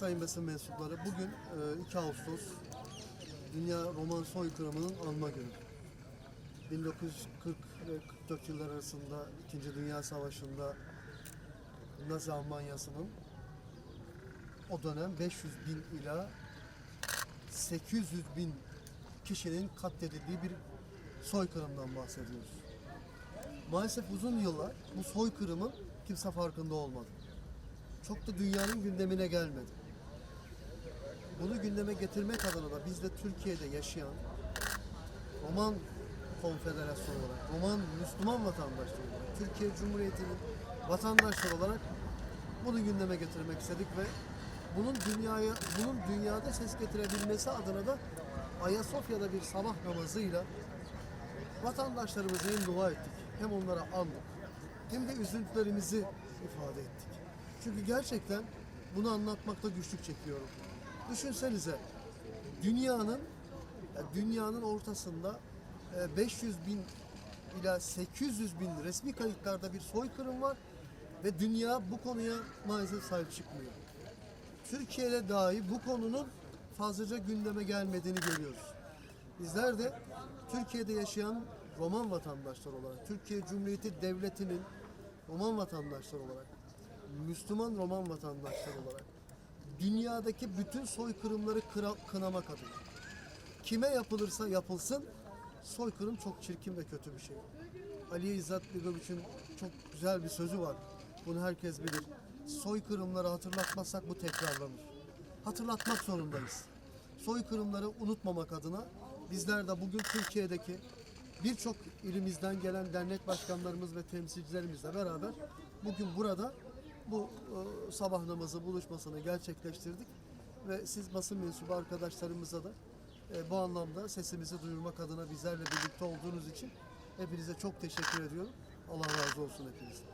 sayın basın mensupları. Bugün e, 2 Ağustos Dünya Roman Soykırımı'nın anma günü. 1940 ve 44 yıllar arasında 2. Dünya Savaşı'nda Nazi Almanyası'nın o dönem 500 bin ila 800 bin kişinin katledildiği bir soykırımdan bahsediyoruz. Maalesef uzun yıllar bu soykırımın kimse farkında olmadı. Çok da dünyanın gündemine gelmedi. Bunu gündeme getirmek adına da biz de Türkiye'de yaşayan Roman Konfederasyonu olarak, Roman Müslüman vatandaşları olarak, Türkiye Cumhuriyeti'nin vatandaşları olarak bunu gündeme getirmek istedik ve bunun dünyaya, bunun dünyada ses getirebilmesi adına da Ayasofya'da bir sabah namazıyla vatandaşlarımıza hem dua ettik, hem onlara andık, hem de üzüntülerimizi ifade ettik. Çünkü gerçekten bunu anlatmakta güçlük çekiyorum. Düşünsenize, dünyanın ya dünyanın ortasında e, 500 bin ila 800 bin resmi kayıtlarda bir soykırım var ve dünya bu konuya maalesef sahip çıkmıyor. Türkiye'de dahi bu konunun fazlaca gündeme gelmediğini görüyoruz. Bizler de Türkiye'de yaşayan Roman vatandaşlar olarak, Türkiye Cumhuriyeti Devleti'nin Roman vatandaşlar olarak, Müslüman Roman vatandaşlar olarak dünyadaki bütün soykırımları kıra- kınamak adına kime yapılırsa yapılsın soykırım çok çirkin ve kötü bir şey. Ali İzzet Begoviç'in çok güzel bir sözü var. Bunu herkes bilir. Soykırımları hatırlatmazsak bu tekrarlanır. Hatırlatmak zorundayız. Soykırımları unutmamak adına bizler de bugün Türkiye'deki birçok ilimizden gelen dernek başkanlarımız ve temsilcilerimizle beraber bugün burada bu e, sabah namazı buluşmasını gerçekleştirdik ve siz basın mensubu arkadaşlarımıza da e, bu anlamda sesimizi duyurmak adına bizlerle birlikte olduğunuz için hepinize çok teşekkür ediyorum. Allah razı olsun hepinizden.